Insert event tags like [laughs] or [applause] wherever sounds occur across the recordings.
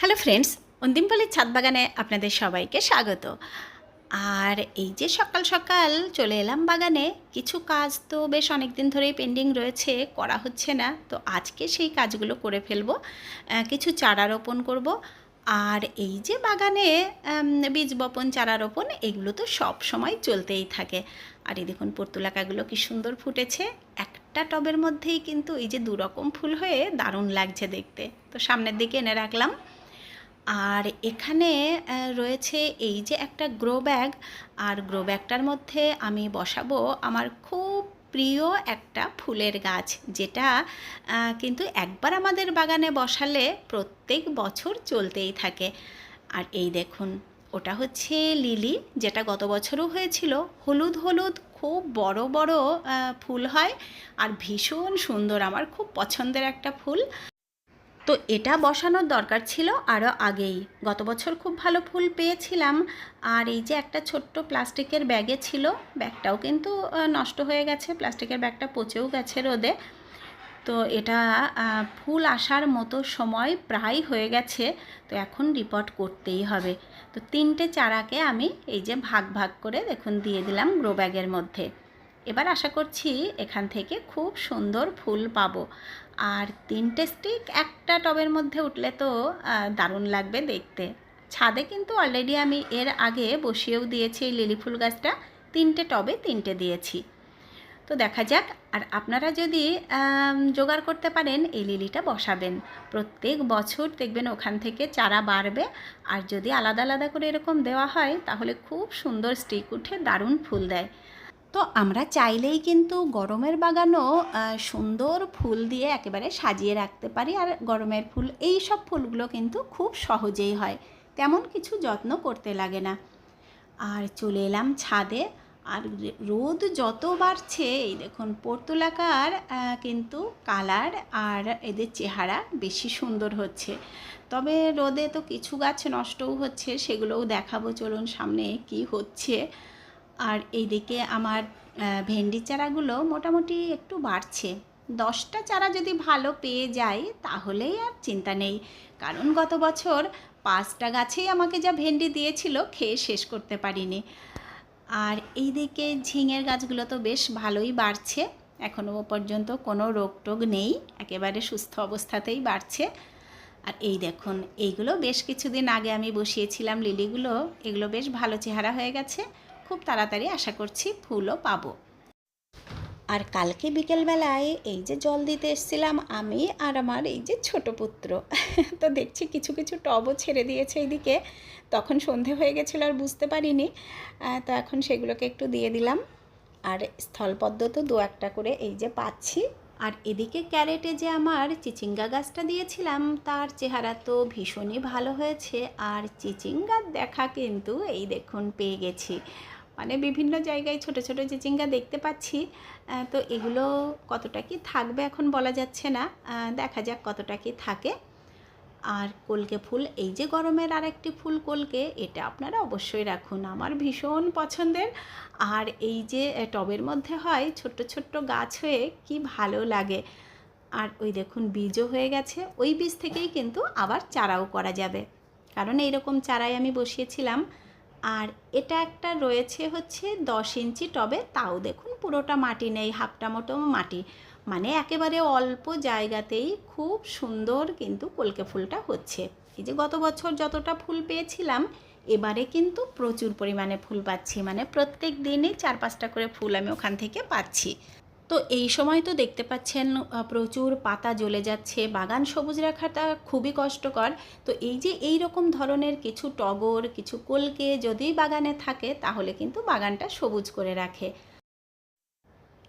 Hello friends অন্তিমপালির ছাদ বাগানে আপনাদের সবাইকে স্বাগত। আর এই যে সকাল সকাল চলে এলাম বাগানে, কিছু কাজ তো বেশ অনেক দিন ধরেই পেন্ডিং রয়েছে, করা হচ্ছে না। তো আজকে সেই কাজগুলো করে ফেলব কিছু চারা রোপণ করব। আর এই যে বাগানে বীজ বপন, চারা রোপণ, এগুলো তো সব সময় চলতেই থাকে। আর এই দেখুন পর্তুলাকাগুলো কি সুন্দর ফুটেছে। একটা টবের মধ্যেই কিন্তু এই যে দুরকম ফুল হয়ে দারুণ লাগছে দেখতে। তো সামনের দিকে এনে রাখলাম। আর এখানে রয়েছে এই যে একটা গ্রো ব্যাগ। আর গ্রো ব্যাগটার মধ্যে আমি বসাবো আমার খুব প্রিয় একটা ফুলের গাছ, যেটা কিন্তু একবার আমাদের বাগানে বসালে প্রত্যেক বছর চলতেই থাকে। আর এই দেখুন, ওটা হচ্ছে লিলি, যেটা গত বছরও হয়েছিল। হলুদ হলুদ, খুব বড় বড় ফুল হয়। আর ভীষণ সুন্দর, আমার খুব পছন্দের একটা ফুল। তো এটা বসানোর দরকার ছিল আরও আগেই। গত বছর খুব ভালো ফুল পেয়েছিলাম। আর এই যে একটা ছোট্ট প্লাস্টিকের ব্যাগে ছিল, ব্যাগটাও কিন্তু নষ্ট হয়ে গেছে। প্লাস্টিকের ব্যাগটা পচেও গেছে রোদে। তো এটা ফুল আসার মতো সময় প্রায় হয়ে গেছে। তো এখন রিপোর্ট করতেই হবে। তো তিনটে চারাকে আমি এই যে ভাগ ভাগ করে দেখুন দিয়ে দিলাম গ্রো ব্যাগের মধ্যে। এবার আশা করছি এখান থেকে খুব সুন্দর ফুল পাবো। আর তিনটে স্টিক একটা টবের মধ্যে উঠলে তো দারুণ লাগবে দেখতে। ছাদে কিন্তু অলরেডি আমি এর আগে বসিয়েও দিয়েছি এই লিলি ফুল গাছটা। তিনটে টবে তিনটে দিয়েছি। তো দেখা যাক, আর আপনারা যদি জোগাড় করতে পারেন, এই লিলিটা বসাবেন। প্রত্যেক বছর দেখবেন ওখান থেকে চারা বাড়বে। আর যদি আলাদা আলাদা করে এরকম দেওয়া হয়, তাহলে খুব সুন্দর স্টিক উঠে দারুণ ফুল দেয়। তো আমরা চাইলেই কিন্তু গরমের বাগানও সুন্দর ফুল দিয়ে একেবারে সাজিয়ে রাখতে পারি। আর গরমের ফুল, এই সব ফুলগুলো কিন্তু খুব সহজেই হয়। তেমন কিছু যত্ন করতে লাগে না। আর চলে এলাম ছাদে। আর রোদ যত বাড়ছে, এই দেখুন পর্তুলাকার কিন্তু কালার আর এদের চেহারা বেশি সুন্দর হচ্ছে। তবে রোদে তো কিছু গাছ নষ্টও হচ্ছে, সেগুলোও দেখাবো। চলুন সামনে কি হচ্ছে। আর এইদিকে আমার ভেন্ডি চারাগুলো মোটামুটি একটু বাড়ছে। দশটা চারা যদি ভালো পেয়ে যাই, তাহলেই আর চিন্তা নেই। কারণ গত বছর পাঁচটা গাছেই আমাকে যা ভেন্ডি দিয়েছিল, খেয়ে শেষ করতে পারিনি। আর এইদিকে ঝিঙের গাছগুলো তো বেশ ভালোই বাড়ছে। এখনও পর্যন্ত কোনো রোগ টোগ নেই, একেবারে সুস্থ অবস্থাতেই বাড়ছে। আর এই দেখুন, এইগুলো বেশ কিছুদিন আগে আমি বসিয়েছিলাম লিলিগুলো, এগুলো বেশ ভালো চেহারা হয়ে গেছে। খুব তাড়াতাড়ি আশা করছি ফুলও পাবো। আর কালকে বিকেলবেলায় এই যে জল দিতে এসেছিলাম আমি আর আমার এই যে ছোট পুত্র, [laughs] তো দেখছি কিছু কিছু টবও ছেড়ে দিয়েছে এইদিকে, তখন সন্ধে হয়ে গেছিল আর বুঝতে পারিনি তো এখন সেগুলোকে একটু দিয়ে দিলাম। আর স্থলপদ্ম তো দু একটা করে এই যে পাচ্ছি। আর এদিকে ক্যারেটে যে আমার চিচিঙ্গা গাছটা দিয়েছিলাম, তার চেহারা তো ভীষণই ভালো হয়েছে। আর চিচিঙ্গার দেখা কিন্তু, এই দেখুন, পেয়ে গেছি। মানে বিভিন্ন জায়গায় ছোট ছোট চিচিঙ্গা দেখতে পাচ্ছি। তো এগুলো কতটা কি থাকবে এখন বলা যাচ্ছে না। দেখা যাক কতটা কি থাকে। আর কলকে ফুল, এই যে গরমের আরেকটি ফুল কলকে, এটা আপনারা অবশ্যই রাখুন। আমার ভীষণ পছন্দের। আর এই যে টবের মধ্যে হয় ছোট্ট ছোট্ট গাছ হয়ে কি ভালো লাগে। আর ওই দেখুন, বীজও হয়ে গেছে। ওই বীজ থেকেই কিন্তু আবার চারাও করা যাবে। কারণ এইরকম চারাই আমি বসিয়েছিলাম। আর এটা একটা রয়েছে হচ্ছে দশ ইঞ্চি টবে, তাও দেখুন পুরোটা মাটি নেই, হাফটা মতো মাটি। মানে একেবারে অল্প জায়গাতেই খুব সুন্দর কিন্তু কলকে ফুলটা হচ্ছে। এই যে গত বছর যতটা ফুল পেয়েছিলাম, এবারে কিন্তু প্রচুর পরিমাণে ফুল পাচ্ছি। মানে প্রত্যেক দিনই চার পাঁচটা করে ফুল আমি ওখান থেকে পাচ্ছি। তো এই সময় তো দেখতে পাচ্ছেন প্রচুর পাতা জ্বলে যাচ্ছে, বাগান সবুজ রাখাটা খুবই কষ্টকর। তো এই যে এই রকম ধরনের কিছু টগর, কিছু কলকে যদি বাগানে থাকে, তাহলে কিন্তু বাগানটা সবুজ করে রাখে।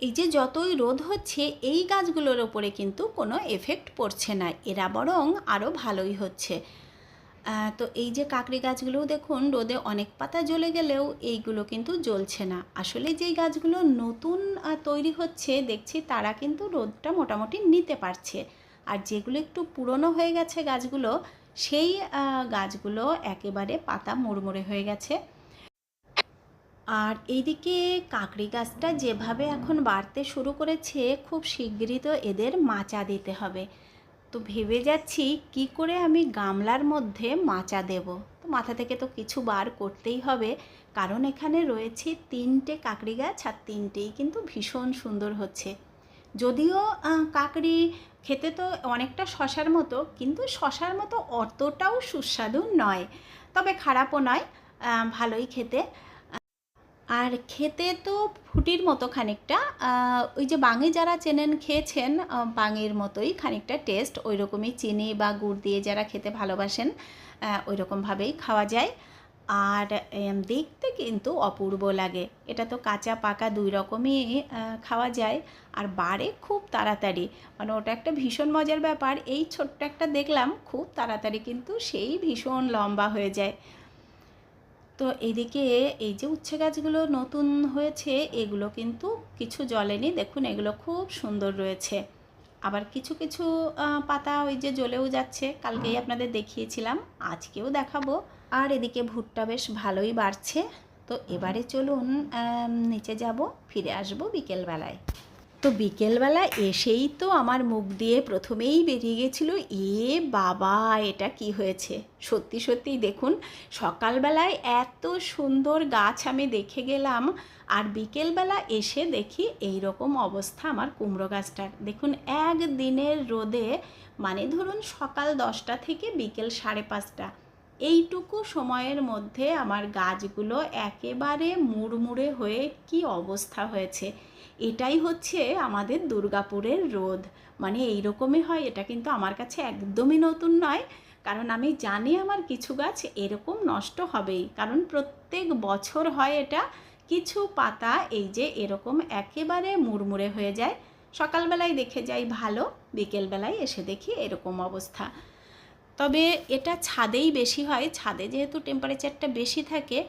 এই যে যতই রোদ হচ্ছে, এই গাছগুলোর ওপরে কিন্তু কোনো এফেক্ট পড়ছে না। এরা বরং আরও ভালোই হচ্ছে। তো এই যে কাকড়ি গাছগুলোও দেখুন, রোদে অনেক পাতা জ্বলে গেলেও এইগুলো কিন্তু জ্বলছে না। আসলে যেই গাছগুলো নতুন তৈরি হচ্ছে, দেখছি তারা কিন্তু রোদটা মোটামুটি নিতে পারছে। আর যেগুলো একটু পুরনো হয়ে গেছে গাছগুলো, সেই গাছগুলো একেবারে পাতা মুড়মুড়ে হয়ে গেছে। আর এইদিকে কাকড়ি গাছটা যেভাবে এখন বাড়তে শুরু করেছে, খুব শিগগিরই তো এদের মাচা দিতে হবে। তো ভেবে যাচ্ছি কি করে আমি গামলার মধ্যে মাচা দেব। তো মাথা থেকে তো কিছু বার করতেই হবে। কারণ এখানে রয়েছে তিনটে কাকড়ি গাছ আর তিনটেই কিন্তু ভীষণ সুন্দর হচ্ছে। যদিও কাকড়ি খেতে তো অনেকটা শশার মতো, কিন্তু শশার মতো অতটাও সুস্বাদু নয়। তবে খারাপও নয় ভালোই খেতে। আর খেতে তো ফুটির মতো খানিকটা ওই যে বাঙি যারা চেনেন, খেয়েছেন বাঙির মতোই খানিকটা টেস্ট ওই রকমই চিনি বা গুড় দিয়ে যারা খেতে ভালোবাসেন ওই রকমভাবেই খাওয়া যায়। আর দেখতে কিন্তু অপূর্ব লাগে। এটা তো কাঁচা পাকা দুই রকমই খাওয়া যায়। আর বাড়ে খুব তাড়াতাড়ি। মানে ওটা একটা ভীষণ মজার ব্যাপার। এই ছোট্ট একটা দেখলাম, খুব তাড়াতাড়ি কিন্তু সেই ভীষণ লম্বা হয়ে যায়। তো এদিকে এই যে উচ্ছে গাছগুলো নতুন হয়েছে, এগুলো কিন্তু কিছু জ্বলেনি দেখুন, এগুলো খুব সুন্দর রয়েছে। আবার কিছু কিছু পাতা ওই যে জ্বলেও যাচ্ছে। কালকেই আপনাদের দেখিয়েছিলাম, আজকেও দেখাবো। আর এদিকে ভুট্টা বেশ ভালোই বাড়ছে। তো এবারে চলুন নিচে যাব, ফিরে আসব বিকেলবেলায়। তো বিকেলবেলা এসেই তো আমার মুখ দিয়ে প্রথমেই বেরিয়ে গেছিল, এ বাবা, এটা কি হয়েছে? সত্যি সত্যি দেখুন, সকালবেলায় এত সুন্দর গাছ আমি দেখে গেলাম, আর বিকেলবেলা এসে দেখি এই রকম অবস্থা আমার কুমড়ো গাছটার। দেখুন একদিনের রোদে মানে ধরুন সকাল দশটা থেকে বিকেল সাড়ে পাঁচটা, এইটুকু সময়ের মধ্যে আমার গাছগুলো একেবারে মুড়মুড়ে হয়ে কি অবস্থা হয়েছে। এটাই হচ্ছে আমাদের দুর্গাপুরের রোদ। মানে এই রকমই হয়, এটা কিন্তু আমার কাছে একদমই নতুন নয়। কারণ আমি জানি আমার কিছু গাছ এরকম নষ্ট হবেই। কারণ প্রত্যেক বছর হয় এটা, কিছু পাতা এই যে এরকম একেবারে মুড়মুড়ে হয়ে যায়। সকালবেলায় দেখে যাই ভালো, বিকেলবেলায় এসে দেখি এরকম অবস্থা। তবে এটা ছাদেই বেশি হয়, ছাদে যেহেতু টেম্পারেচারটা বেশি থাকে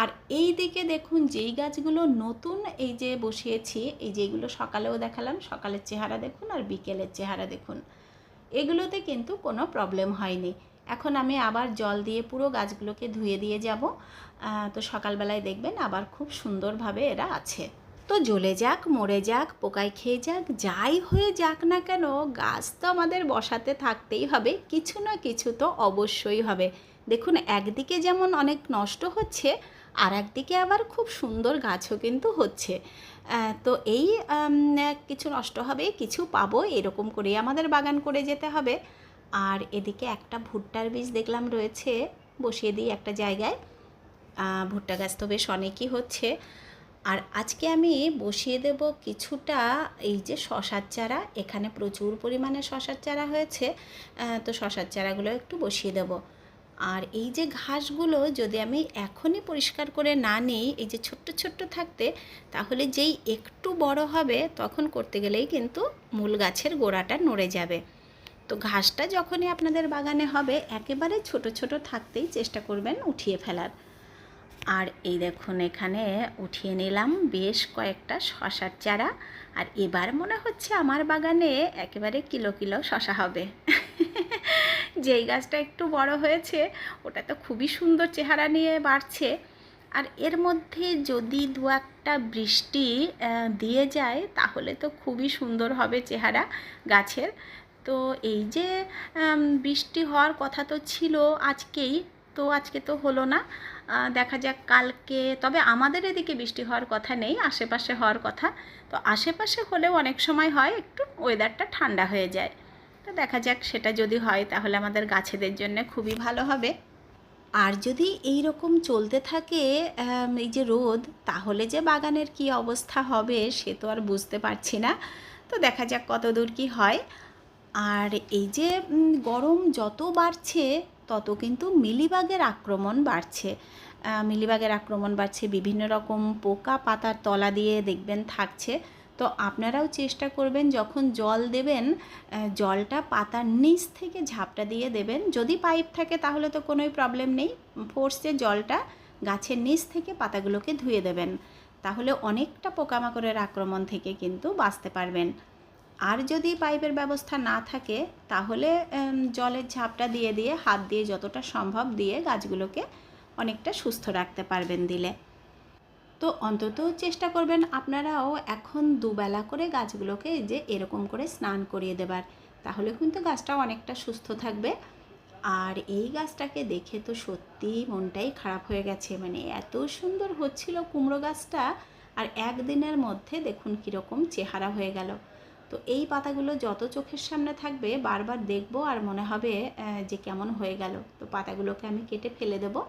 আর এই দিকে দেখুন, যেই গাছগুলো নতুন, এই যে বসিয়েছি, এই যেগুলো সকালেও দেখালাম, সকালের চেহারা দেখুন আর বিকেলের চেহারা দেখুন, এগুলোতে কিন্তু কোনো প্রবলেম হয়নি। এখন আমি আবার জল দিয়ে পুরো গাছগুলোকে ধুয়ে দিয়ে যাব। তো সকালবেলায় দেখবেন আবার খুব সুন্দরভাবে এরা আছে। তো জ্বলে যাক, মরে যাক, পোকায় খেয়ে যাক, যাই হয়ে যাক না কেন, গাছ তো আমাদের বসাতে থাকতেই হবে, কিছু না কিছু তো অবশ্যই হবে। দেখুন, একদিকে যেমন অনেক নষ্ট হচ্ছে আর একদিকে আবার খুব সুন্দর গাছও কিন্তু হচ্ছে। তো এই কিছু নষ্ট হবে, কিছু পাবো, এরকম করেই আমাদের বাগান করে যেতে হবে। আর এদিকে একটা ভুট্টার বীজ দেখলাম রয়েছে, বসিয়ে দিই একটা জায়গায়। ভুট্টা গাছ তো বেশ অনেকই হচ্ছে। আর আজকে আমি বসিয়ে দেব কিছুটা এই যে শশার চারা, এখানে প্রচুর পরিমাণে শশার চারা হয়েছে। তো শশার চারাগুলো একটু বসিয়ে দেব। আর এই যে ঘাসগুলো যদি আমি এখনই পরিষ্কার করে না নিই, এই যে ছোট্ট ছোট্ট থাকতে, তাহলে যেই একটু বড় হবে, তখন করতে গেলেই কিন্তু মূল গাছের গোড়াটা নড়ে যাবে। তো ঘাসটা যখনই আপনাদের বাগানে হবে, একেবারে ছোট ছোট থাকতেই চেষ্টা করবেন উঠিয়ে ফেলার। আর এই দেখুন, এখানে উঠিয়ে নিলাম বেশ কয়েকটা শশার চারা। আর এবার মনে হচ্ছে আমার বাগানে একেবারে কিলো কিলো শশা হবে। [laughs] যেই গাছটা একটু বড় হয়েছে, ওটা তো খুবই সুন্দর চেহারা নিয়ে বাড়ছে। আর এর মধ্যে যদি দু একটা বৃষ্টি দিয়ে যায়, তাহলে তো খুবই সুন্দর হবে চেহারা গাছের। তো এই যে বৃষ্টি হওয়ার কথা তো ছিল আজকেই, তো আজকে তো হলো না। দেখা যাক কালকে, তবে আমাদের এদিকে বৃষ্টি হওয়ার কথা নেই, আশেপাশে হওয়ার কথা। তো আশেপাশে হলেও অনেক সময় হয়, একটু ওয়েদারটা ঠান্ডা হয়ে যায়। তো দেখা যাক সেটা যদি হয় তাহলে আমাদের গাছেদের জন্য খুবই ভালো হবে। আর যদি এই রকম চলতে থাকে এই যে রোদ, তাহলে যে বাগানের কি অবস্থা হবে সে তো আর বুঝতে পারছি না। তো দেখা যাক কত দূর কি হয়। আর এই যে গরম যত বাড়ছে, তত কিন্তু মিলিবাগের আক্রমণ বাড়ছে। মিলিবাগের আক্রমণ বাড়ছে, বিভিন্ন রকম পোকা পাতার তলা দিয়ে দেখবেন থাকছে। তো আপনারাও চেষ্টা করবেন যখন জল দেবেন জলটা পাতার নিচ থেকে ঝাপটা দিয়ে দেবেন। যদি পাইপ থাকে তাহলে তো কোনোই প্রবলেম নেই। ফোর্সে জলটা গাছের নিচ থেকে পাতাগুলোকে ধুয়ে দেবেন। তাহলে অনেকটা পোকামাকড়ের আক্রমণ থেকে কিন্তু বাঁচতে পারবেন। আর যদি পাইপের ব্যবস্থা না থাকে, তাহলে জলের ঝাপটা দিয়ে দিয়ে, হাত দিয়ে যতটা সম্ভব দিয়ে গাছগুলোকে অনেকটা সুস্থ রাখতে পারবেন দিলে। তো অন্তত চেষ্টা করবেন আপনারাও এখন দুবেলা করে গাছগুলোকে যে এরকম করে স্নান করিয়ে দেবার। তাহলে কিন্তু গাছটা অনেকটা সুস্থ থাকবে। আর এই গাছটাকে দেখে তো সত্যি মনটাই খারাপ হয়ে গেছে। মানে এত সুন্দর হচ্ছিল কুমড়ো গাছটা আর একদিনের মধ্যে দেখুন কীরকম চেহারা হয়ে গেল। তো এই পাতাগুলো যত চোখের সামনে থাকবে বারবার দেখব আর মনে হবে যে কেমন হয়ে গেল। তো পাতাগুলোকে আমি কেটে ফেলে দেবো।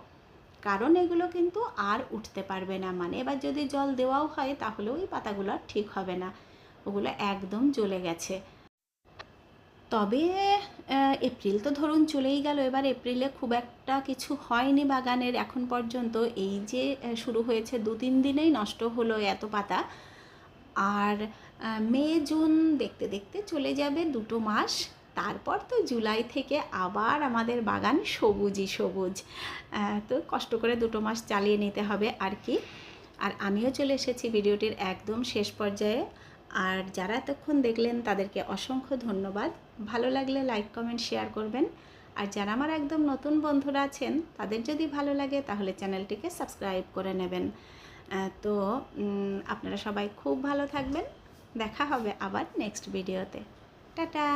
কারণ এগুলো কিন্তু আর উঠতে পারবে না। মানে এবার যদি জল দেওয়াও হয় তাহলেও ওই পাতাগুলো আর ঠিক হবে না। ওগুলো একদম জ্বলে গেছে। তবে এপ্রিল তো ধরুন চলেই গেল। এবার এপ্রিলে খুব একটা কিছু হয়নি বাগানের এখন পর্যন্ত। এই যে শুরু হয়েছে দু তিন দিনেই নষ্ট হলো এত পাতা। আর মে, জুন দেখতে দেখতে চলে যাবে দুটো মাস। তারপর তো জুলাই থেকে আবার আমাদের বাগান সবুজই সবুজ। তো কষ্ট করে দুটো মাস চালিয়ে নিতে হবে আর কি। আর আমিও চলে এসেছি ভিডিওটির একদম শেষ পর্যায়ে। আর যারা এতক্ষণ দেখলেন তাদেরকে অসংখ্য ধন্যবাদ। ভালো লাগলে লাইক, কমেন্ট, শেয়ার করবেন। আর যারা আমার একদম নতুন বন্ধুরা আছেন, তাদের যদি ভালো লাগে তাহলে চ্যানেলটিকে সাবস্ক্রাইব করে নেবেন। তো আপনারা সবাই খুব ভালো থাকবেন। দেখা হবে আবার নেক্সট ভিডিওতে। টাটা!